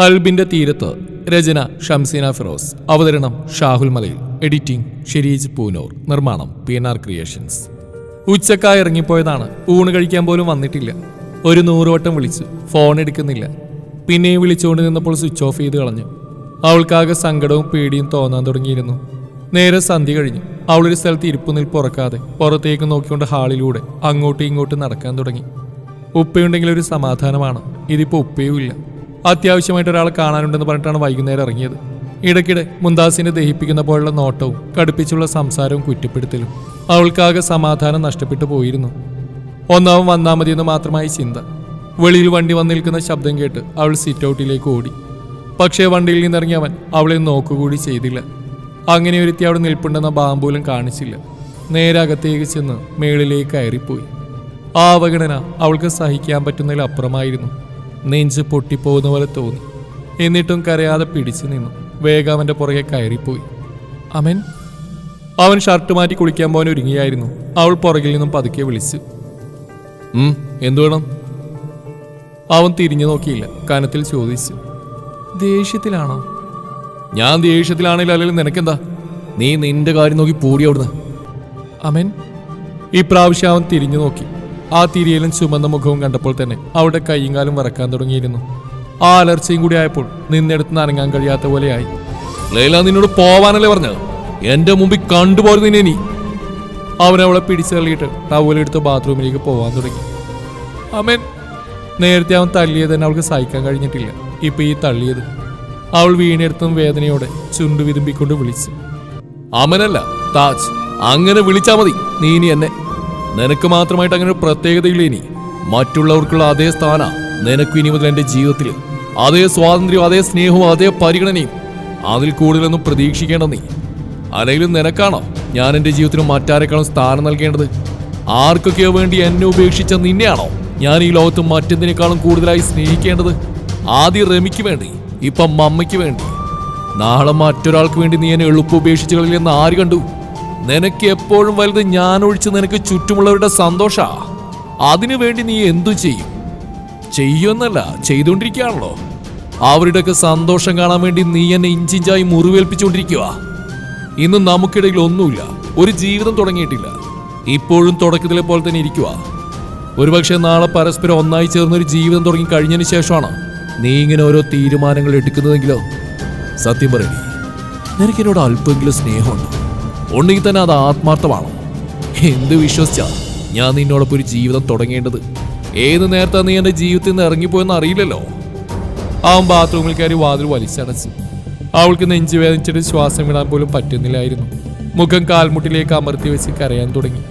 കൽബിന്റെ തീരത്ത് രചന ഷംസീന ഫിറോസ്. അവതരണം ഷാഹുൽ മലയിൽ. എഡിറ്റിംഗ് ഷെരീജ് പൂനൂർ. നിർമ്മാണം പി എൻ ആർ ക്രിയേഷൻസ്. ഉച്ചക്കായി ഇറങ്ങിപ്പോയതാണ്. ഊണ് കഴിക്കാൻ പോലും വന്നിട്ടില്ല. ഒരു നൂറുവട്ടം വിളിച്ചു. ഫോൺ എടുക്കുന്നില്ല. പിന്നെയും വിളിച്ചുകൊണ്ട് നിന്നപ്പോൾ സ്വിച്ച് ഓഫ് ചെയ്ത് കളഞ്ഞു. അവൾക്കാകെ സങ്കടവും പേടിയും തോന്നാൻ തുടങ്ങിയിരുന്നു. നേരെ സന്ധ്യ കഴിഞ്ഞു. അവളൊരു സ്ഥലത്ത് ഇരിപ്പ് നിൽപ്പ് ഉറക്കാതെ പുറത്തേക്ക് നോക്കിക്കൊണ്ട് ഹാളിലൂടെ അങ്ങോട്ടും ഇങ്ങോട്ടും നടക്കാൻ തുടങ്ങി. ഉപ്പയുണ്ടെങ്കിൽ ഒരു സമാധാനമാണ്. ഇതിപ്പോ ഉപ്പയുമില്ല അത്യാവശ്യമായിട്ട് ഒരാളെ കാണാനുണ്ടെന്ന് പറഞ്ഞിട്ടാണ് വൈകുന്നേരം ഇറങ്ങിയത്. ഇടയ്ക്കിടെ മുന്താസിനെ ദഹിപ്പിക്കുന്ന പോലുള്ള നോട്ടവും കടുപ്പിച്ചുള്ള സംസാരവും കുറ്റപ്പെടുത്തലും അവൾക്കാകെ സമാധാനം നഷ്ടപ്പെട്ടു പോയിരുന്നു. ഒന്നാമൻ വന്നാൽ മതിയെന്ന് മാത്രമായി ചിന്ത. വെളിയിൽ വണ്ടി വന്നു നിൽക്കുന്ന ശബ്ദം കേട്ട് അവൾ സിറ്റ് ഔട്ടിലേക്ക് ഓടി. പക്ഷേ വണ്ടിയിൽ നിന്നിറങ്ങിയവൻ അവളെ നോക്കുകൂടി ചെയ്തില്ല. അങ്ങനെ ഒരുത്തി അവിടെ നിൽപ്പുണ്ടെന്ന ബാമ്പൂലും കാണിച്ചില്ല. നേരെ അകത്തേക്ക് ചെന്ന് മേളിലേക്ക് കയറിപ്പോയി. ആ അവഗണന അവൾക്ക് സഹിക്കാൻ പറ്റുന്നതിൽ അപ്പുറമായിരുന്നു നെഞ്ച് പൊട്ടിപ്പോകുന്ന പോലെ തോന്നി. എന്നിട്ടും കരയാതെ പിടിച്ചു നിന്നു. വേഗം അവന്റെ പുറകെ കയറിപ്പോയി. അമൻ. അവൻ ഷർട്ട് മാറ്റി കുളിക്കാൻ പോകാൻ ഒരുങ്ങിയായിരുന്നു. അവൾ പുറകിൽ നിന്നും പതുക്കെ വിളിച്ചു. എന്തു വേണം? അവൻ തിരിഞ്ഞു നോക്കിയില്ല. കനത്തിൽ ചോദിച്ചു. ദേഷ്യത്തിലാണോ? ഞാൻ ദേഷ്യത്തിലാണെങ്കിൽ അല്ലെങ്കിൽ നിനക്കെന്താ? നീ നിന്റെ കാര്യം നോക്കി പൂടി അവിടുന്ന്. അമൻ. ഇപ്രാവശ്യം അവൻ തിരിഞ്ഞു നോക്കി. ആ തിരിയലും ചുമന്ന മുഖവും കണ്ടപ്പോൾ തന്നെ അവിടെ കൈയും കാലും വറക്കാൻ തുടങ്ങിയിരുന്നു. ആ അലർച്ചയും കൂടി ആയപ്പോൾ നിന്നെടുത്ത് നനങ്ങാൻ കഴിയാത്ത പോലെയായി. ലൈല നിന്നോട് പോവാനല്ലേ പറഞ്ഞത്? എന്റെ മുമ്പിൽ കണ്ടുപോരുന്ന നിന്നെ നീ പിടിച്ചു തള്ളിയിട്ട് ടവലെടുത്ത് ബാത്റൂമിലേക്ക് പോവാൻ തുടങ്ങി. അമൻ നേരത്തെ അവൻ തള്ളിയത് തന്നെ അവൾക്ക് സഹിക്കാൻ കഴിഞ്ഞിട്ടില്ല. ഇപ്പൊ ഈ തള്ളിയത്. അവൾ വീണെടുത്തും വേദനയോടെ ചുണ്ടു വിതുമ്പിക്കൊണ്ട് വിളിച്ചു. അമനല്ല താജ് അങ്ങനെ വിളിച്ചാ മതി. നീ ഇനി എന്നെ നിനക്ക് മാത്രമായിട്ട് അങ്ങനെ ഒരു പ്രത്യേകതയില്ല ഇനി. മറ്റുള്ളവർക്കുള്ള അതേ സ്ഥാന നിനക്ക് ഇനി മുതൽ എന്റെ ജീവിതത്തിൽ. അതേ സ്വാതന്ത്ര്യവും അതേ സ്നേഹവും അതേ പരിഗണനയും അതിൽ കൂടുതലൊന്നും പ്രതീക്ഷിക്കേണ്ട നീ. അല്ലെങ്കിലും നിനക്കാണോ ഞാൻ എന്റെ ജീവിതത്തിന് മറ്റാരെക്കാളും സ്ഥാനം നൽകേണ്ടത്? ആർക്കൊക്കെയോ വേണ്ടി എന്നെ ഉപേക്ഷിച്ച നിന്നെയാണോ ഞാൻ ഈ ലോകത്ത് മറ്റെന്തിനേക്കാളും കൂടുതലായി സ്നേഹിക്കേണ്ടത്? ആദ്യം റമിക്ക് വേണ്ടി ഇപ്പം മമ്മയ്ക്ക് വേണ്ടി. നാളെ മറ്റൊരാൾക്ക് വേണ്ടി നീ എന്നെ എളുപ്പം ഉപേക്ഷിച്ച് കളില്ലെന്ന് ആര് കണ്ടു? നിനക്ക് എപ്പോഴും വലുത് ഞാൻ ഒഴിച്ച് നിനക്ക് ചുറ്റുമുള്ളവരുടെ സന്തോഷ. അതിനു വേണ്ടി നീ എന്തു ചെയ്യും? ചെയ്യുമെന്നല്ല ചെയ്തുകൊണ്ടിരിക്കുകയാണല്ലോ. അവരുടെയൊക്കെ സന്തോഷം കാണാൻ വേണ്ടി നീ എന്നെ ഇഞ്ചിഞ്ചായി മുറിവേൽപ്പിച്ചുകൊണ്ടിരിക്കുക. ഇന്ന് നമുക്കിടയിൽ ഒന്നുമില്ല. ഒരു ജീവിതം തുടങ്ങിയിട്ടില്ല. ഇപ്പോഴും തുടക്കത്തിലെ പോലെ തന്നെ ഇരിക്കുക. ഒരുപക്ഷെ നാളെ പരസ്പരം ഒന്നായി ചേർന്നൊരു ജീവിതം തുടങ്ങി കഴിഞ്ഞതിന് ശേഷമാണ് നീ ഇങ്ങനെ ഓരോ തീരുമാനങ്ങൾ എടുക്കുന്നതെങ്കിലോ? സത്യം പറയണേ നിനക്ക് അല്പമെങ്കിലും സ്നേഹമുണ്ടോ? ഉണ്ടെങ്കിൽ തന്നെ അത് ആത്മാർത്ഥമാണോ. എന്ത് വിശ്വസിച്ചാ ഞാൻ നിന്നോടൊപ്പം ഒരു ജീവിതം തുടങ്ങേണ്ടത്? ഏത് നേരത്താ നീ എന്റെ ജീവിതത്തിൽ നിന്ന് ഇറങ്ങിപ്പോയെന്ന് അറിയില്ലല്ലോ? അവൻ ബാത്റൂമിൽ കയറി വാതിൽ വലിച്ചടച്ചു. അവൾക്ക് നെഞ്ചു വേദനിച്ചിട്ട് ശ്വാസം വിടാൻ പോലും പറ്റുന്നില്ലായിരുന്നു. മുഖം കാൽമുട്ടിലേക്ക് അമർത്തി വെച്ച് കരയാൻ തുടങ്ങി.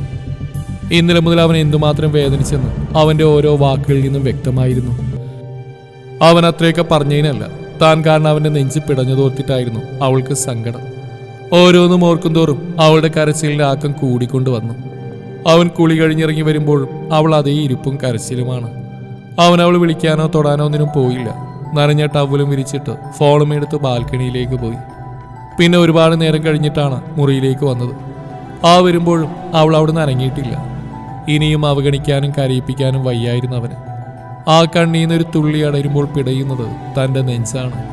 ഇന്നലെ മുതൽ അവൻ എന്തുമാത്രം വേദനിച്ചെന്ന് അവന്റെ ഓരോ വാക്കുകളിൽ നിന്നും വ്യക്തമായിരുന്നു. അവൻ അത്രയൊക്കെ പറഞ്ഞതിനല്ല താൻ കാരണം അവന്റെ നെഞ്ച് പിടഞ്ഞതോർത്തിട്ടായിരുന്നു അവൾക്ക് സങ്കടം. ഓരോന്നും ഓർക്കുന്തോറും അവളുടെ കരച്ചിലിന്റെ ആക്കം കൂടിക്കൊണ്ടു വന്നു. അവൻ കുളി കഴിഞ്ഞിറങ്ങി വരുമ്പോൾ അവൾ അതേ ഇരിപ്പും കരച്ചിലുമാണ്. അവൻ അവൾ വിളിക്കാനോ തൊടാനോ ഒന്നിനും പോയില്ല. നനഞ്ഞ ടവലും വിരിച്ചിട്ട് ഫോണും എടുത്ത് ബാൽക്കണിയിലേക്ക് പോയി. പിന്നെ ഒരുപാട് നേരം കഴിഞ്ഞിട്ടാണ് മുറിയിലേക്ക് വന്നത്. ആ വരുമ്പോഴും അവൾ അവിടെ നിന്ന് അനങ്ങിയിട്ടില്ല. ഇനിയും അവഗണിക്കാനും കരയിപ്പിക്കാനും വയ്യായിരുന്നു അവന്. ആ കണ്ണീന്നൊരു തുള്ളി അടരുമ്പോൾ പിടയുന്നത് തന്റെ നെഞ്ചാണ്.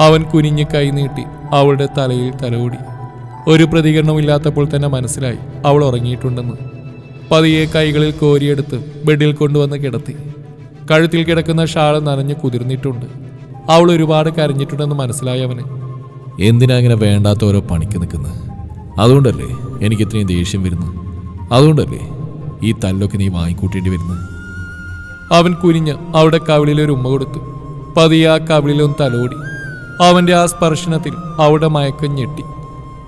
അവൻ കുനിഞ്ഞ് കൈനീട്ടി അവളുടെ തലയിൽ തലോടി. ഒരു പ്രതികരണമില്ലാത്തപ്പോൾ തന്നെ മനസ്സിലായി അവൾ ഉറങ്ങിയിട്ടുണ്ടെന്ന്. പതിയെ കൈകളിൽ കോരിയെടുത്ത് ബെഡിൽ കൊണ്ടുവന്ന് കിടത്തി. കഴുത്തിൽ കിടക്കുന്ന ഷാൾ നനഞ്ഞു കുതിർന്നിട്ടുണ്ട്. അവൾ ഒരുപാട് കരഞ്ഞിട്ടുണ്ടെന്ന് മനസ്സിലായി അവന്. എന്തിനാ ഇങ്ങനെ വേണ്ടാത്ത ഓരോ പണിക്ക് നിൽക്കുന്നത്? അതുകൊണ്ടല്ലേ എനിക്ക് ഇത്രയും ദേഷ്യം വരുന്നു അതുകൊണ്ടല്ലേ ഈ തല്ലൊക്കെ നീ വാങ്ങിക്കൂട്ടേണ്ടി വരുന്നത്? അവൻ കുനിഞ്ഞ് അവളുടെ കവിളിൽ ഒരു ഉമ്മ കൊടുത്തു. പതിയെ ആ കവിളിലൊന്ന് തലോടി. അവന്റെ ആ സ്പർശനത്തിൽ അവിടെ മയക്കം ഞെട്ടി.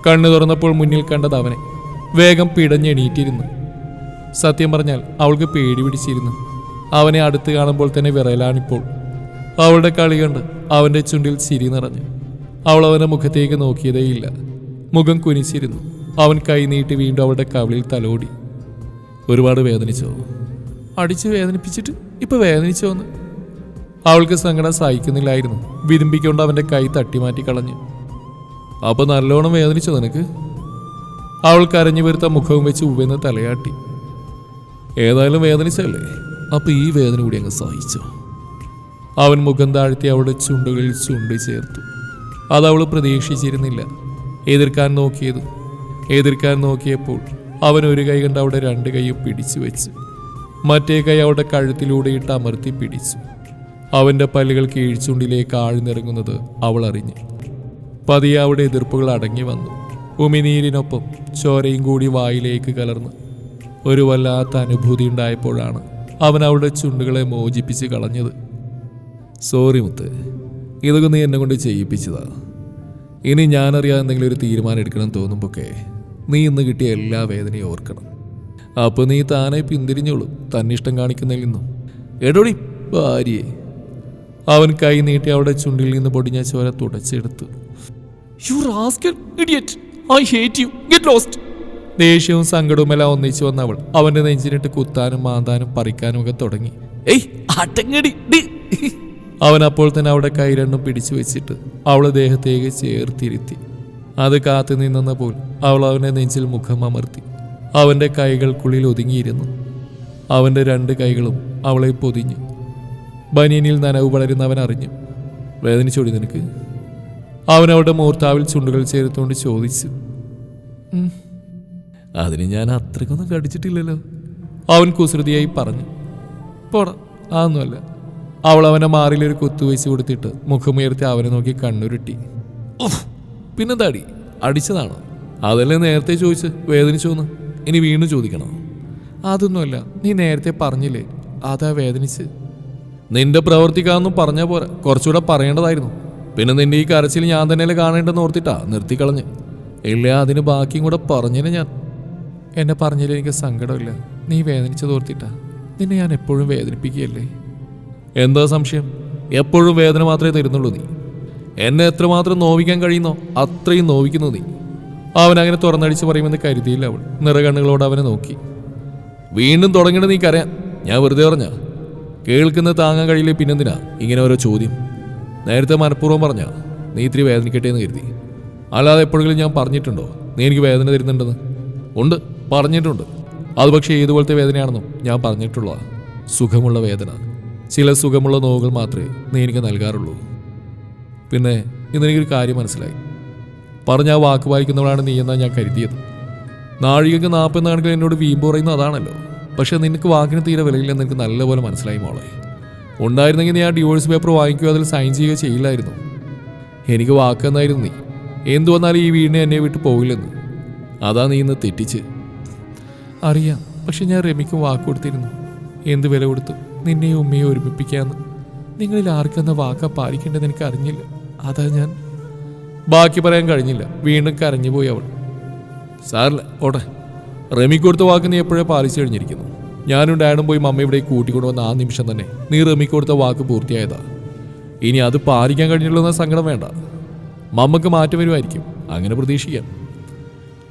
കണ്ണു തുറന്നപ്പോൾ മുന്നിൽ കണ്ടത് അവനെ. വേഗം പിടഞ്ഞെണീറ്റിരുന്നു. സത്യം പറഞ്ഞാൽ അവൾക്ക് പേടി പിടിച്ചിരുന്നു. അവനെ അടുത്ത് കാണുമ്പോൾ തന്നെ വിറയലാണിപ്പോൾ. അവളുടെ കളി കണ്ട് അവന്റെ ചുണ്ടിൽ ചിരി നിറഞ്ഞു. അവൾ അവന്റെ മുഖത്തേക്ക് നോക്കിയതേയില്ല. മുഖം കുനിച്ചിരുന്നു. അവൻ കൈ നീട്ടി വീണ്ടും അവളുടെ കവിളിൽ തലോടി. ഒരുപാട് വേദനിച്ചോ? അടിച്ച് വേദനിപ്പിച്ചിട്ട് ഇപ്പോൾ വേദനിച്ചോന്ന് അവൾക്ക് സങ്കടം സഹിക്കുന്നില്ലായിരുന്നു. വിരുമ്പിക്കൊണ്ട് അവന്റെ കൈ തട്ടിമാറ്റി കളഞ്ഞു. അപ്പോൾ നല്ലോണം വേദനിച്ചു നിനക്ക്? അവൾ കരഞ്ഞു വരുത്ത മുഖവും വെച്ച് ഉവ്വെന്ന് തലയാട്ടി. ഏതായാലും വേദനിച്ചല്ലേ? അപ്പോൾ ഈ വേദന കൂടി അങ്ങ് സഹിച്ചോ? അവൻ മുഖം താഴ്ത്തി അവളുടെ ചുണ്ടുകളിൽ ചുണ്ട് ചേർത്തു. അത് അവൾ പ്രതീക്ഷിച്ചിരുന്നില്ല. എതിർക്കാൻ നോക്കിയത്. എതിർക്കാൻ നോക്കിയപ്പോൾ അവൻ ഒരു കൈ കണ്ട് അവിടെ രണ്ട് കൈയും പിടിച്ചു വെച്ചു മറ്റേ കൈ അവളുടെ കഴുത്തിലൂടെ ഇട്ട് അമർത്തി പിടിച്ചു. അവന്റെ പല്ലുകൾ കീഴ്ച്ചുണ്ടിലേക്ക് ആഴ്ന്നിറങ്ങുന്നത് അവൾ അറിഞ്ഞു. പതിയെ അവിടെ എതിർപ്പുകൾ അടങ്ങി വന്നു. ഉമിനീരിനൊപ്പം ചോരയും കൂടി വായിലേക്ക് കലർന്ന് ഒരു വല്ലാത്ത അനുഭൂതി ഉണ്ടായപ്പോഴാണ് അവൻ അവളുടെ ചുണ്ടുകളെ മോചിപ്പിച്ച് കളഞ്ഞത്. സോറി മുത്ത് ഇതൊക്കെ നീ എന്നെ കൊണ്ട് ചെയ്യിപ്പിച്ചതാ. ഇനി ഞാനറിയാതെ എന്തെങ്കിലും ഒരു തീരുമാനം എടുക്കണം തോന്നുമ്പോഴൊക്കെ നീ ഇന്ന് കിട്ടിയ എല്ലാ വേദനയും ഓർക്കണം. അപ്പോൾ നീ താനെ പിന്തിരിഞ്ഞോളൂ തന്നിഷ്ടം കാണിക്കുന്നതിൽ നിന്നും. എടോടി ഭാര്യയെ അവൻ കൈ നീട്ടി അവളുടെ ചുണ്ടിൽ നിന്ന് പൊടിഞ്ഞ ചോര തുടച്ചെടുത്തു. You rascal idiot I hate you get lost ദേഷ്യവും സങ്കടവുമെല്ലാം ഒന്നിച്ചു വന്ന അവൾ അവന്റെ നെഞ്ചിനിട്ട് കുത്താനും മാന്താനും പറിക്കാനും ഒക്കെ തുടങ്ങി. അവൻ അപ്പോൾ തന്നെ അവിടെ കൈ രണ്ടും പിടിച്ചു വെച്ചിട്ട് അവളെ ദേഹത്തേക്ക് ചേർത്തിരുത്തി. അത് കാത്തു നിന്നപ്പോൾ അവൾ അവന്റെ നെഞ്ചിൽ മുഖം അമർത്തി. അവന്റെ കൈകൾക്കുള്ളിൽ ഒതുങ്ങിയിരുന്നു. അവന്റെ രണ്ട് കൈകളും അവളെ പൊതിഞ്ഞു ബനിയനിൽ നനവ് വളരുന്ന അവൻ അറിഞ്ഞു. വേദനിച്ചോടി നിനക്ക്. അവൻ അവളുടെ മൂർത്താവിൽ ചുണ്ടുകൾ ചേർത്തുകൊണ്ട് ചോദിച്ചു. അതിന് ഞാൻ അത്രയ്ക്കൊന്നും കടിച്ചിട്ടില്ലല്ലോ. അവൻ കുസൃതിയായി പറഞ്ഞു. പോട അതൊന്നുമല്ല. അവൾ അവനെ മാറിലൊരു കുത്തുവെച്ച് കൊടുത്തിട്ട് മുഖമുയർത്തി അവനെ നോക്കി കണ്ണുരുട്ടി. പിന്നെ പിന്നെന്താടി? അടിച്ചതാണോ? അതല്ലേ നേരത്തെ ചോദിച്ച് വേദനിച്ചോന്ന്? ഇനി വീണ്ടും ചോദിക്കണോ. അതൊന്നുമല്ല നീ നേരത്തെ പറഞ്ഞില്ലേ? അതാ വേദനിച്ച്. നിന്റെ പ്രവർത്തിക്കാന്നും പറഞ്ഞ പോരാ. കുറച്ചുകൂടെ പറയേണ്ടതായിരുന്നു. പിന്നെ നിന്റെ ഈ കരച്ചിൽ ഞാൻ തന്നെയല്ലേ കാണേണ്ടെന്ന് ഓർത്തിട്ടാ നിർത്തിക്കളഞ്ഞ് ഇല്ല അതിന് ബാക്കിയും കൂടെ പറഞ്ഞിന് ഞാൻ? എന്നെ പറഞ്ഞതിൽ എനിക്ക് സങ്കടമില്ല. നീ വേദനിച്ചത് ഓർത്തിട്ടാ. നിന്നെ ഞാൻ എപ്പോഴും വേദനിപ്പിക്കുകയല്ലേ? എന്താ സംശയം? എപ്പോഴും വേദന മാത്രമേ തരുന്നുള്ളൂ നീ. എന്നെ എത്രമാത്രം നോവിക്കാൻ കഴിയുന്നോ അത്രയും നോവിക്കുന്നു നീ. അവൻ അങ്ങനെ തുറന്നടിച്ച് പറയുമെന്ന് കരുതിയില്ല അവൾ. നിറകണ്ണുകളോട് അവനെ നോക്കി. വീണ്ടും തുടങ്ങണ നീ കരയാൻ. ഞാൻ വെറുതെ പറഞ്ഞ. കേൾക്കുന്ന താങ്ങാൻ കഴിയില്ലേ പിന്നെന്തിനാ ഇങ്ങനെ ഓരോ ചോദ്യം? നേരത്തെ മനഃപൂർവം പറഞ്ഞാ നീ ഇത്തിരി വേദനിക്കട്ടെ എന്ന് കരുതി. അല്ലാതെ എപ്പോഴെങ്കിലും ഞാൻ പറഞ്ഞിട്ടുണ്ടോ? നീ എനിക്ക് വേദന തരുന്നുണ്ടെന്ന്? ഉണ്ട് പറഞ്ഞിട്ടുണ്ട്. അത് പക്ഷേ ഏതുപോലത്തെ വേദനയാണെന്നും ഞാൻ പറഞ്ഞിട്ടുള്ള സുഖമുള്ള വേദന. ചില സുഖമുള്ള നോവുകൾ മാത്രമേ നീ എനിക്ക് നൽകാറുള്ളൂ. പിന്നെ ഇന്നെനിക്കൊരു കാര്യം മനസ്സിലായി. പറഞ്ഞ ആ വാക്ക് വായിക്കുന്നവളാണ് നീ എന്നാണ് ഞാൻ കരുതിയത്? നാഴികക്ക് നാൽപ്പത് നാണുകൾ എന്നോട് വീമ്പ് പറയുന്നത് അതാണല്ലോ. പക്ഷെ നിനക്ക് വാക്കിന് തീരെ വിലയില്ലെന്ന് എനിക്ക് നല്ലപോലെ മനസ്സിലായി മോളെ. ഉണ്ടായിരുന്നെങ്കിൽ നീ ആ ഡിവോഴ്സ് പേപ്പർ വാങ്ങിക്കുകയോ അതിൽ സൈൻ ചെയ്യുകയോ ചെയ്യില്ലായിരുന്നു. എനിക്ക് വാക്കെന്നായിരുന്നു നീ. എന്തു വന്നാലും ഈ വീടിനെ എന്നെ വിട്ട് പോകില്ലെന്ന്. അതാ നീ ഇന്ന് തെറ്റിച്ച്. അറിയാം പക്ഷെ ഞാൻ രമിക്ക് വാക്ക് കൊടുത്തിരുന്നു. എന്ത് വില കൊടുത്തു നിന്നെയും ഉമ്മയെ ഒരുമിപ്പിക്കാന്ന്. നിങ്ങളിൽ ആർക്കെന്ന വാക്കാ പാലിക്കേണ്ടത് എനിക്ക് അറിഞ്ഞില്ല. അതാ ഞാൻ. ബാക്കി പറയാൻ കഴിഞ്ഞില്ല. വീണ്ടും കരഞ്ഞുപോയി അവൾ. സാറില്ല ഓട്ടെ റമിക്ക് കൊടുത്ത വാക്ക് നീ എപ്പോഴേ പാലിച്ചു കഴിഞ്ഞിരിക്കുന്നു? ഞാനും ഡാഡും പോയി മമ്മ ഇവിടെ കൂട്ടിക്കൊണ്ടുവന്ന ആ നിമിഷം തന്നെ നീ റമി കൊടുത്ത വാക്ക് പൂർത്തിയായതാ. ഇനി അത് പാലിക്കാൻ കഴിഞ്ഞുള്ള സങ്കടം വേണ്ട. മമ്മക്ക് മാറ്റം വരുമായിരിക്കും. അങ്ങനെ പ്രതീക്ഷിക്കാം.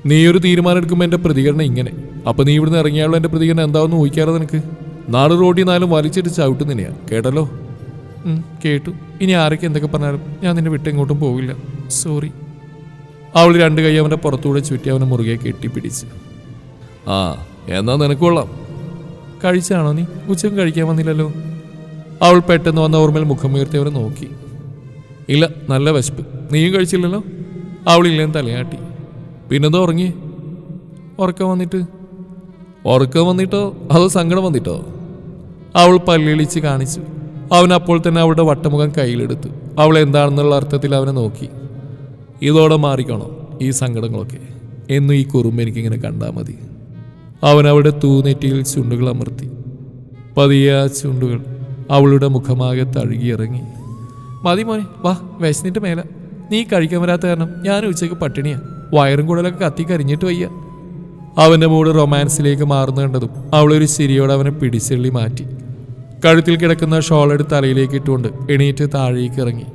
നീ ഒരു തീരുമാനം എടുക്കുമ്പോൾ എന്റെ പ്രതികരണം ഇങ്ങനെ. അപ്പം നീ ഇവിടുന്ന് ഇറങ്ങിയാലുള്ള എന്റെ പ്രതികരണം എന്താണെന്ന് ഊഹിക്കാറ് നിനക്ക്? നാളെ റോഡിൽ നിന്നാലും വലിച്ചിട്ട് ചവിട്ടു തന്നെയാണ് കേട്ടല്ലോ? കേട്ടു. ഇനി ആരൊക്കെ എന്തൊക്കെ പറഞ്ഞാലും ഞാൻ നിന്നെ വിട്ട് എങ്ങോട്ടും പോവില്ല. സോറി. അവൾ രണ്ട് കൈ അവന്റെ പുറത്തൂടെ ചുറ്റി അവനെ മുറുകെ കെട്ടിപ്പിടിച്ച്. ആ എന്നാ നിനക്ക് കഴിച്ചാണോ നീ? ഉച്ചയ്ക്ക് കഴിക്കാൻ വന്നില്ലല്ലോ. അവൾ പെട്ടെന്ന് വന്ന ഓർമ്മയിൽ മുഖമുയർത്തി അവരെ നോക്കി. ഇല്ല നല്ല വിശപ്പ്. നീയും കഴിച്ചില്ലല്ലോ? അവളില്ലേന്ന് തലയാട്ടി. പിന്നെന്താ ഉറങ്ങി ഉറക്കം വന്നിട്ട്? ഉറക്കം വന്നിട്ടോ? അതോ സങ്കടം വന്നിട്ടോ? അവൾ പല്ലിളിച്ച് കാണിച്ചു. അവൻ അപ്പോൾ തന്നെ അവളുടെ വട്ടമുഖം കയ്യിലെടുത്തു. അവൾ എന്താണെന്നുള്ള അർത്ഥത്തിൽ അവനെ നോക്കി. ഇതോടെ മാറിക്കണോ ഈ സങ്കടങ്ങളൊക്കെ. എന്നും ഈ കുറുമ്പ് എനിക്കിങ്ങനെ കണ്ടാൽ മതി. അവൻ അവളുടെ തൂനെറ്റിയിൽ ചുണ്ടുകൾ അമർത്തി. പതിയെ ചുണ്ടുകൾ അവളുടെ മുഖമാകെ തഴുകിയിറങ്ങി. മതി മോനെ വാ വിശന്നിട്ട് മേല. നീ കഴിക്കാൻ വരാത്ത കാരണം ഞാൻ ഉച്ചയ്ക്ക് പട്ടിണിയാ. വയറും കൂടലൊക്കെ കത്തി കരിഞ്ഞിട്ട് വയ്യ. അവന്റെ മൂട് റൊമാൻസിലേക്ക് മാറുന്നു കണ്ടതും അവളൊരു ചിരിയോടെ അവനെ പിടിച്ചെള്ളി മാറ്റി. കഴുത്തിൽ കിടക്കുന്ന ഷോൾ എടുത്ത് തലയിലേക്ക് ഇട്ടുകൊണ്ട് എണീറ്റ് താഴേക്ക് ഇറങ്ങി.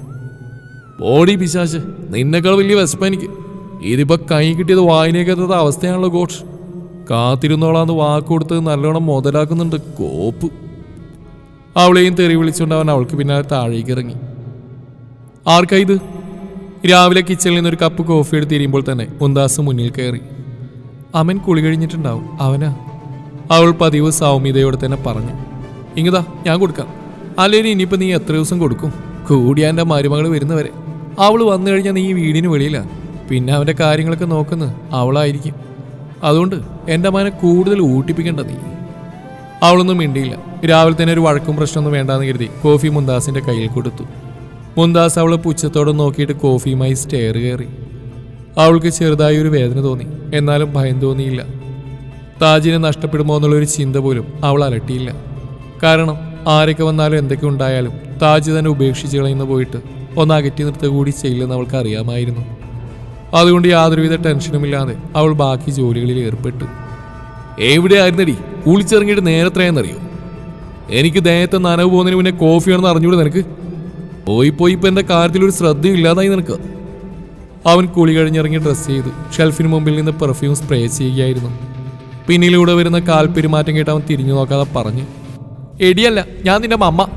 ബോഡി പിശാച്ച് നിന്നെക്കാൾ വലിയ വിശപ്പ എനിക്ക്. ഇതിപ്പോ കൈ കിട്ടിയത് വായനയൊക്കെ അവസ്ഥയാണല്ലോ കോച്ച് കാത്തിരുന്നോളാന്ന് വാക്കുകൊടുത്ത് നല്ലോണം മുതലാക്കുന്നുണ്ട് കോപ്പ്. അവളെയും തെറി വിളിച്ചുകൊണ്ട് അവൻ അവൾക്ക് പിന്നാലെ താഴേക്ക് ഇറങ്ങി. ആർക്കാ ഇത്? രാവിലെ കിച്ചണിൽ നിന്ന് ഒരു കപ്പ് കോഫി എടുത്ത് തിരിയുമ്പോൾ തന്നെ മുന്താസ് മുന്നിൽ കയറി. അമൻ കുളി കഴിഞ്ഞിട്ടുണ്ടാവും. അവനാ? അവൾ പതിവ് സൗമ്യതയോടെ തന്നെ പറഞ്ഞു. ഇങ്ങതാ ഞാൻ കൊടുക്കാം. അല്ലെങ്കിൽ ഇനിയിപ്പോൾ നീ എത്ര ദിവസം കൊടുക്കും? കൂടിയാ എന്റെ മരുമകൾ വരുന്നവരെ. അവൾ വന്നു കഴിഞ്ഞാൽ നീ വീടിന് വെളിയിലാണ് പിന്നെ അവന്റെ കാര്യങ്ങളൊക്കെ നോക്കുന്നത് അവളായിരിക്കും. അതുകൊണ്ട് എന്റെ മകനെ കൂടുതൽ ഊട്ടിപ്പിക്കേണ്ട നീ. അവളൊന്നും മിണ്ടിയില്ല. രാവിലെ തന്നെ ഒരു വഴക്കും പ്രശ്നമൊന്നും വേണ്ടാന്ന് കരുതി കോഫി മുന്താസിന്റെ കയ്യിൽ കൊടുത്തു. മുന്താസ് അവളെ പുച്ഛത്തോടെ നോക്കിയിട്ട് കോഫിയുമായി സ്റ്റെയർ കയറി. അവൾക്ക് ചെറുതായി ഒരു വേദന തോന്നി. എന്നാലും ഭയം തോന്നിയില്ല. താജിനെ നഷ്ടപ്പെടുമോ എന്നുള്ളൊരു ചിന്ത പോലും അവൾ അലട്ടിയില്ല. കാരണം ആരൊക്കെ വന്നാലും എന്തൊക്കെ ഉണ്ടായാലും താജ് തന്നെ ഉപേക്ഷിച്ച് കളയുന്ന പോയിട്ട് ഒന്ന് അകറ്റി നിർത്തുക കൂടി ചെയ്യില്ലെന്ന് അവൾക്ക് അറിയാമായിരുന്നു. അതുകൊണ്ട് യാതൊരുവിധ ടെൻഷനുമില്ലാതെ അവൾ ബാക്കി ജോലികളിൽ ഏർപ്പെട്ടു. എവിടെയായിരുന്നടി? കുളിച്ചിറങ്ങിയിട്ട് നേരത്രയെന്നറിയോ എനിക്ക് ദേഹത്തെ നനവ് പോകുന്നതിന് മുന്നേ കോഫിയാണെന്ന് അറിഞ്ഞൂടെ നിനക്ക്? പോയി പോയി ഇപ്പം എന്റെ കാര്യത്തിൽ ഒരു ശ്രദ്ധയും ഇല്ലാതായി നിനക്ക്. അവൻ കുളി കഴിഞ്ഞിറങ്ങി ഡ്രസ്സ് ചെയ്ത്. ഷെൽഫിന് മുമ്പിൽ നിന്ന് പെർഫ്യൂം സ്പ്രേ ചെയ്യുകയായിരുന്നു. പിന്നിലൂടെ വരുന്ന കാൽപ്പെരുമാറ്റം കേട്ട് അവൻ തിരിഞ്ഞു നോക്കാതെ പറഞ്ഞു എടിയല്ല ഞാൻ നിന്റെ മമ്മ.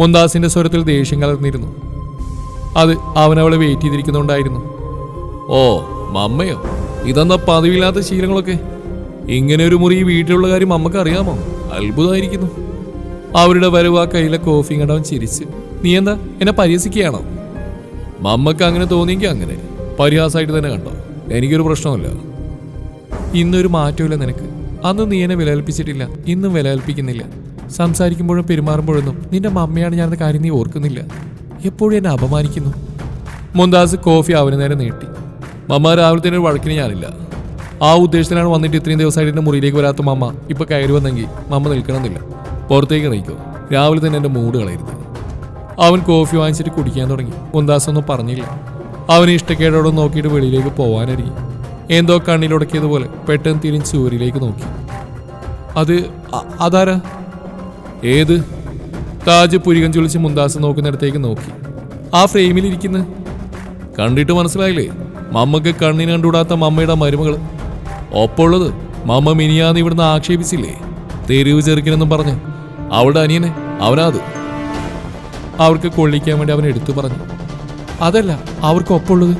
മുന്താസിന്റെ സ്വരത്തിൽ ദേഷ്യം കലർന്നിരുന്നു. അത് അവനവളെ വെയിറ്റ് ചെയ്തിരിക്കുന്നുണ്ടായിരുന്നു ഓ മമ്മയോ? ഇതെന്നാ പതിവില്ലാത്ത ശീലങ്ങളൊക്കെ? ഇങ്ങനെ ഒരു മുറി വീട്ടിലുള്ള കാര്യം അമ്മയ്ക്ക് അറിയാമോ? അത്ഭുതമായിരിക്കുന്നു. അവരുടെ വരവ് ആ കയ്യിലെ കോഫി കണ്ടവൻ ചിരിച്ച്. നീ എന്താ എന്നെ പരിഹസിക്കുകയാണോ? മമ്മക്ക് അങ്ങനെ തോന്നിയെങ്കിൽ അങ്ങനെ. പരിഹാസമായിട്ട് തന്നെ കണ്ടോ? എനിക്കൊരു പ്രശ്നമില്ല ഇന്നൊരു മാറ്റമില്ല നിനക്ക്. അന്ന് നീ എന്നെ വിലകൽപ്പിച്ചിട്ടില്ല. ഇന്നും വിലകൽപ്പിക്കുന്നില്ല. സംസാരിക്കുമ്പോഴും പെരുമാറുമ്പോഴൊന്നും നിന്റെ മമ്മയാണ് ഞാനെന്ന കാര്യം നീ ഓർക്കുന്നില്ല. എപ്പോഴും എന്നെ അപമാനിക്കുന്നു. മുന്താസ് കോഫി അവന് നേരെ നീട്ടി. മമ്മ രാവിലെ തന്നെ വഴക്കിന് ഞാനില്ല. ആ ഉദ്ദേശത്തിലാണ് വന്നിട്ട് ഇത്രയും ദിവസമായിട്ട് എന്റെ മുറിയിലേക്ക് വരാത്ത മമ്മ ഇപ്പൊ കയറി വന്നെങ്കിൽ മമ്മ നിൽക്കണമെന്നില്ല. പുറത്തേക്ക് ഇറങ്ങിക്കോ രാവിലെ തന്നെ എന്റെ മൂഡ് കളയരുത്. അവൻ കോഫി വാങ്ങിച്ചിട്ട് കുടിക്കാൻ തുടങ്ങി. മുന്താസ് ഒന്നും പറഞ്ഞില്ല. അവന് ഇഷ്ടക്കേടോടെ നോക്കിയിട്ട് വെളിയിലേക്ക് പോകാനൊരുങ്ങി എന്തോ കണ്ണിലുടക്കിയതുപോലെ പെട്ടെന്ന് തിരിഞ്ഞ് ചുവരിലേക്ക് നോക്കി. അത് അതാരാ? ഏത്? താജ് പുരികം ചൊളിച്ച് മുന്താസ് നോക്കുന്നിടത്തേക്ക് നോക്കി. ആ ഫ്രെയിമിലിരിക്കുന്ന. കണ്ടിട്ട് മനസ്സിലായില്ലേ? മമ്മക്ക് കണ്ണിന് കണ്ടുകൂടാത്ത മമ്മയുടെ മരുമകൾ ഒപ്പമുള്ളത് മമ്മ മിനിയാന്ന് ഇവിടുന്ന് ആക്ഷേപിച്ചില്ലേ? തെരുവ് ചെറുക്കനെന്നും പറഞ്ഞ്. അവളുടെ അനിയനെ അവനാത്. അവർക്ക് കൊള്ളിക്കാൻ വേണ്ടി അവൻ എടുത്തു പറഞ്ഞു. അതല്ല അവർക്ക് ഒപ്പമുള്ളത്?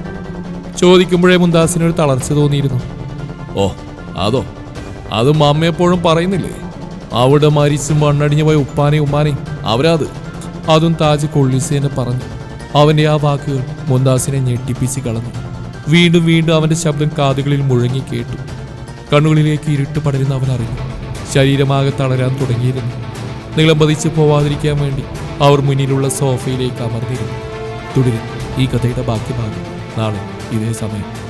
ചോദിക്കുമ്പോഴേ മുന്താസിനൊരു തളർച്ച തോന്നിയിരുന്നു. ഓ അതോ? അത് മമ്മയെപ്പോഴും പറയുന്നില്ലേ? അവിടെ മരിച്ചും മണ്ണടിഞ്ഞു പോയ ഉപ്പാനെയും ഉമ്മാനെയും അവരാത്. അതും താജ് കൊള്ളിസേനെ പറഞ്ഞു അവന്റെ ആ വാക്കുകൾ മുന്താസിനെ ഞെട്ടിപ്പിച്ച് കളഞ്ഞു. വീണ്ടും വീണ്ടും അവന്റെ ശബ്ദം കാതുകളിൽ മുഴങ്ങി കേട്ടു. കണ്ണുകളിലേക്ക് ഇരുട്ട് പടരുന്ന അവൻ അറിഞ്ഞു. ശരീരമാകെ തളരാൻ തുടങ്ങിയിരുന്നു. നീളം പതിച്ച് പോവാതിരിക്കാൻ വേണ്ടി അവർ മുന്നിലുള്ള സോഫയിലേക്ക് അമർന്നിരുന്നു. തുടരും ഈ കഥയുടെ ബാക്കി ഭാഗം നാളെ ഇതേ സമയം.